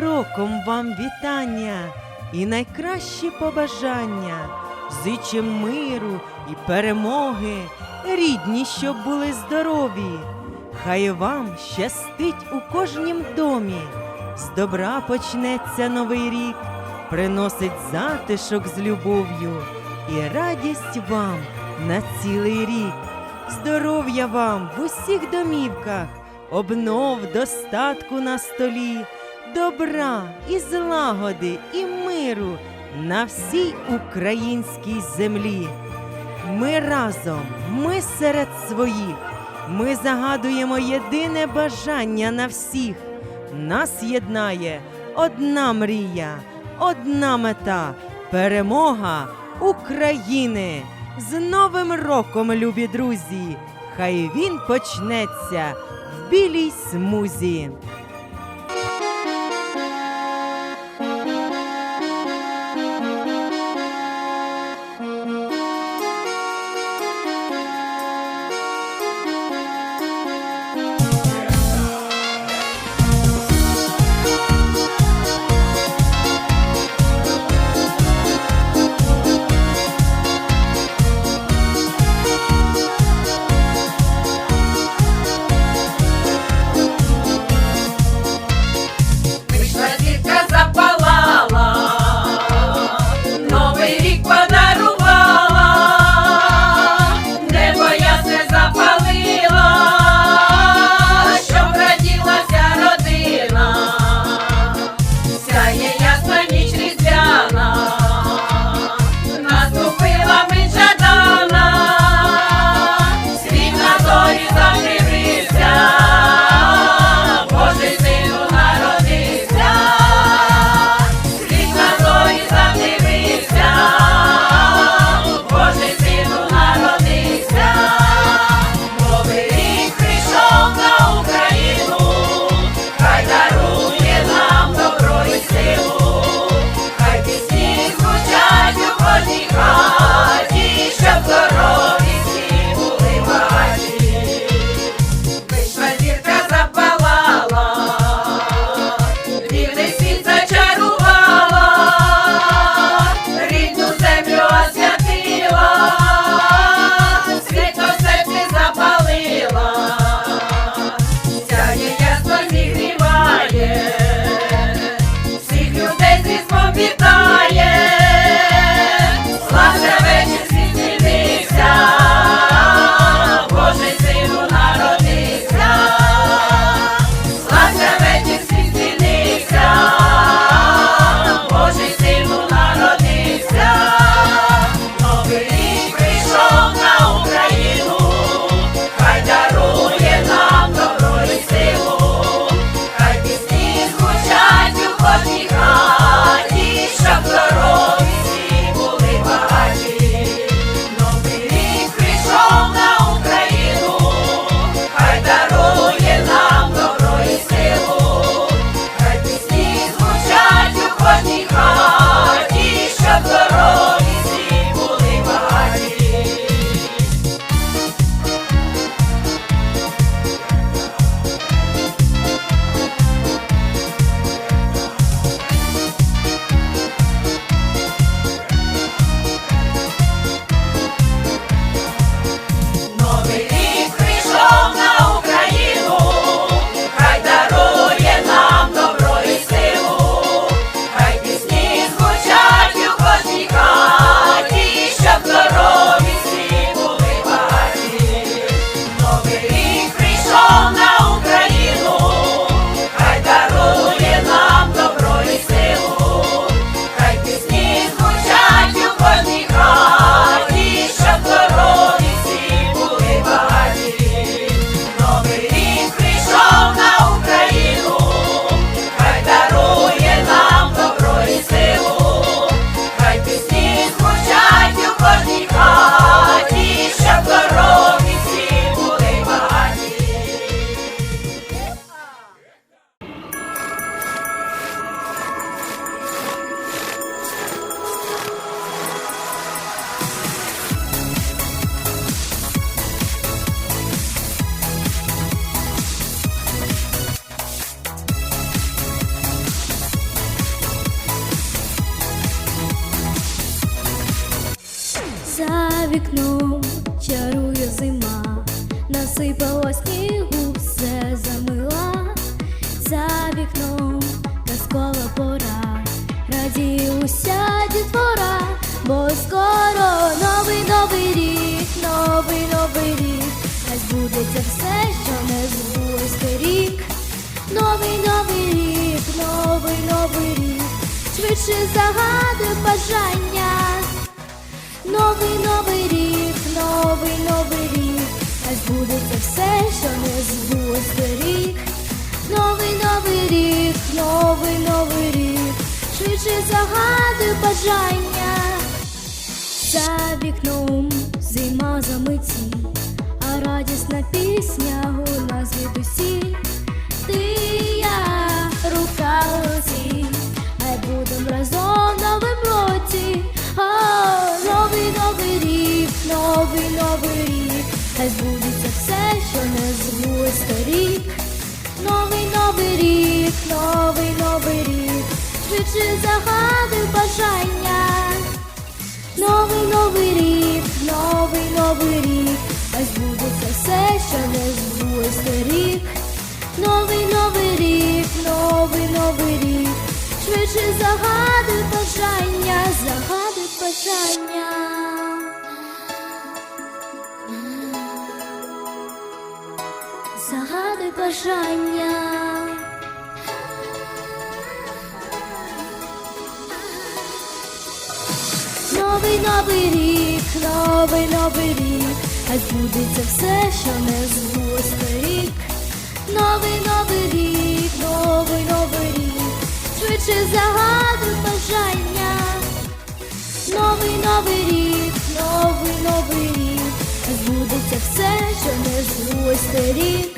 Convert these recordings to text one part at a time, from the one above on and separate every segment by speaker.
Speaker 1: роком вам вітання і найкращі побажання. Зичим миру і перемоги, рідні, щоб були здорові. Хай вам щастить у кожнім домі. З добра почнеться новий рік, приносить затишок з любов'ю і радість вам на цілий рік. Здоров'я вам в усіх домівках, обнов достатку на столі, добра і злагоди і миру на всій українській землі. Ми разом, ми серед своїх, ми загадуємо єдине бажання на всіх. Нас єднає одна мрія, одна мета перемога України. З Новим роком, любі друзі! Хай він почнеться в білій смузі.
Speaker 2: Вікном чарує зима, насипала снігу, все замила, за вікном казкова пора, радіє уся дітвора, бо скоро новий новий рік, новий новий рік, хай збудеться все, що не збулось торік. Новий новий рік, новий новий рік, швидше загадуй бажання. Новий новий рік, новий новий рік, хай збудеться все, що не збудеться рік. Новий новий рік, новий новий рік, швидше загадуй бажання. За вікном зима замиті, а радісна пісня швидше загадуй бажання. Новий новий рік, новий новий рік, хай збудеться все, що не збулось торік. Новий новий рік, новий новий рік, швидше загадуй бажання, загадуй бажання. Загадуй бажання. Новий рік, новий новий рік, хай збудеться все, що не збулось торік. Новий новий рік, новий новий рік, швидше загадуй бажання. Новий новий рік, новий новий рік, хай збудеться все, що не збулось торік.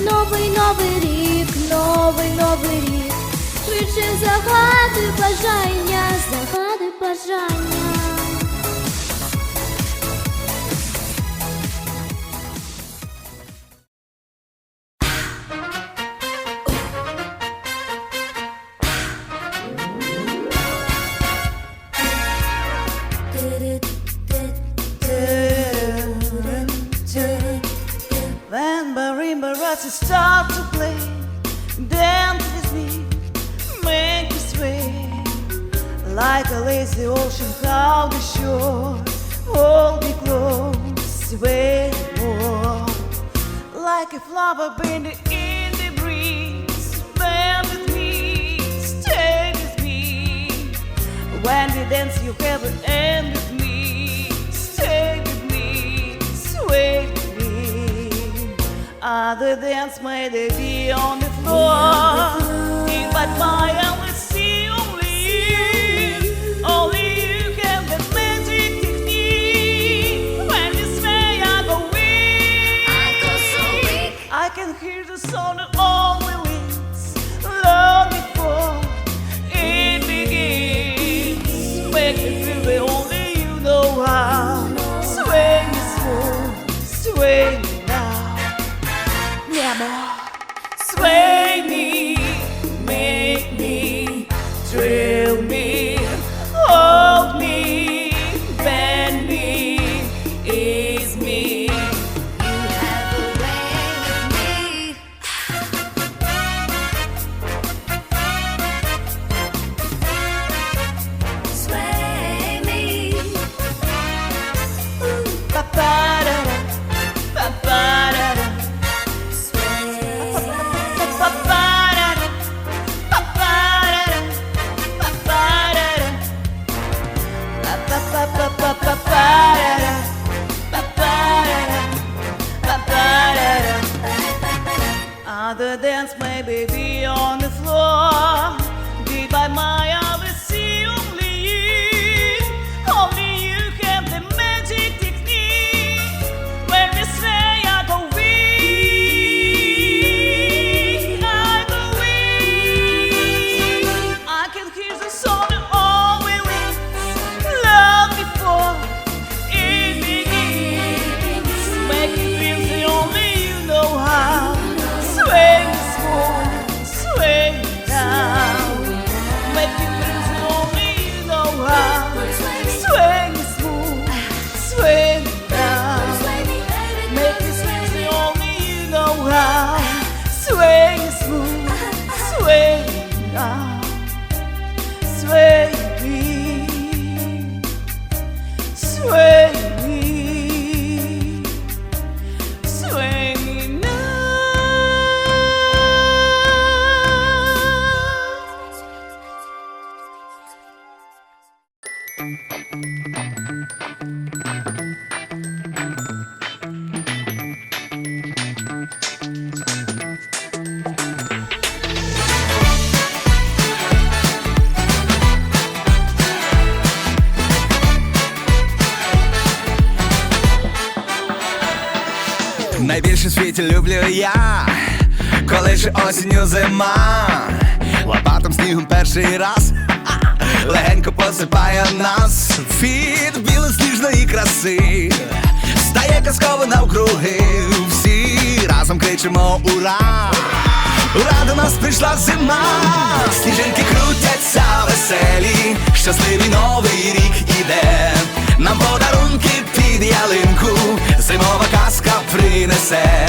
Speaker 2: Новий новий рік, новий новий рік, швидше загадуй бажання, загадуй бажання.
Speaker 3: Rats start to play, dance with me, make me sway like a lazy ocean cloud the shore. Hold me close, sway more like a flower bending in the breeze. Bend with me, stay with me. When we dance, you have an end with me. Stay with me, sway. Other dance they be on the floor. But my Other dance may be on the floor.
Speaker 4: Світі люблю я, коли ж осінню зима, лопатом снігом перший раз, легенько посипає нас. Від білосніжної краси, стає казково навкруги, всі разом кричимо ура! Ура, до нас прийшла зима, сніжинки крутяться веселі, щасливий новий рік іде, нам подарунки під ялинку, зимова казка принесе,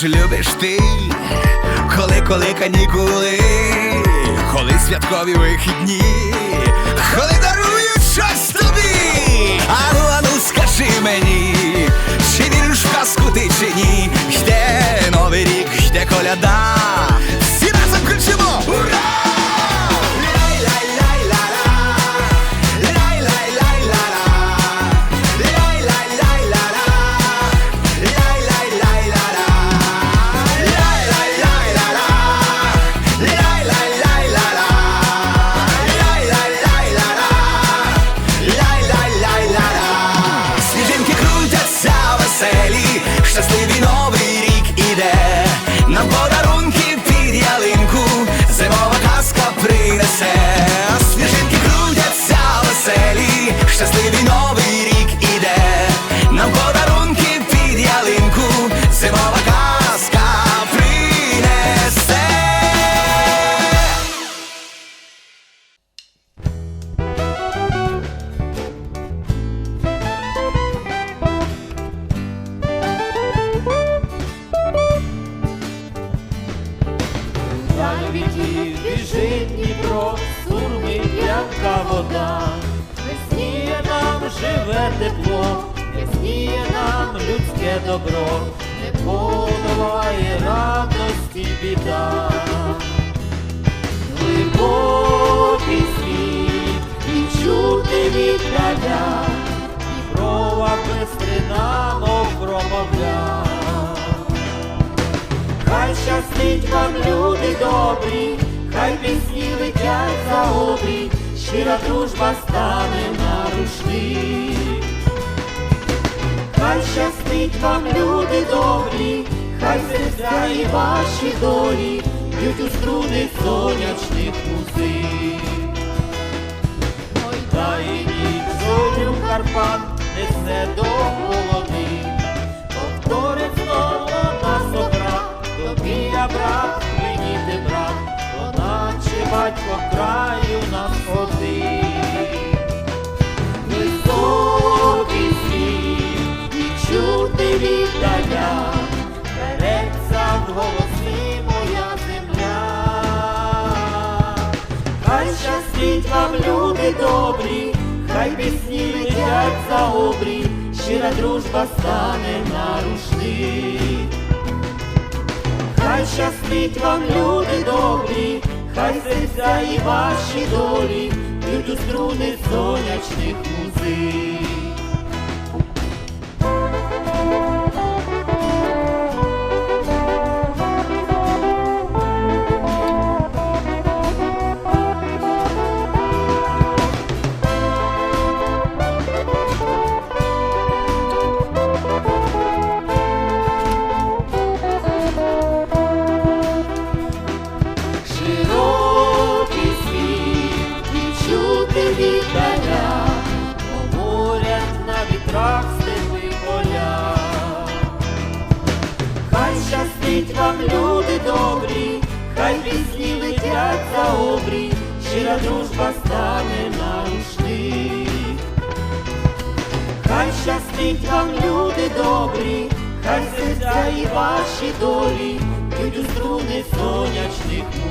Speaker 4: Чи любиш ти, коли, коли канікули, коли святкові вихідні, коли дарують щось тобі. Ану, ану, скажи мені,
Speaker 5: добро, не подолає радості біда. Глибокий світ і чути віддаля, Дніпрова бистрина мов промовля. Хай щастить вам, люди добрі, хай пісні летять за обрій, щира дружба стане на рушник. Хай щастить вам, люди добрі, хай серця і ваші долі б'ють у струни сонячних музик. Ой, і ніч зорю Карпат несе до полонин, повторить знову нас обрат, тобі я брат, мені ти брат, то наче батько краю нас один. Вам, люди добрі, хай пісні летять за обрій, щира дружба стане на рушник. Хай щастить вам, люди добрі, хай серця і ваші долі, б'ють у струни сонячних музик. вам
Speaker 2: люди добрі, хай пісні летять за обрій, щира дружба стане нам шлих. Хай щастить вам люди добрі, хай серця і ваші долі, Йдуть у струни сонячних.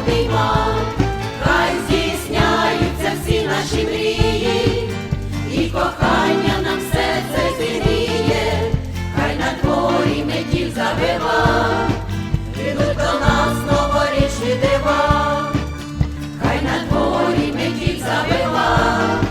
Speaker 2: обіймав, хай здійсняються всі наші мрії, і кохання нам все це зігріє, хай на дворі метіль забива, підуть до нас новорічні дива, хай на дворі метіль забива.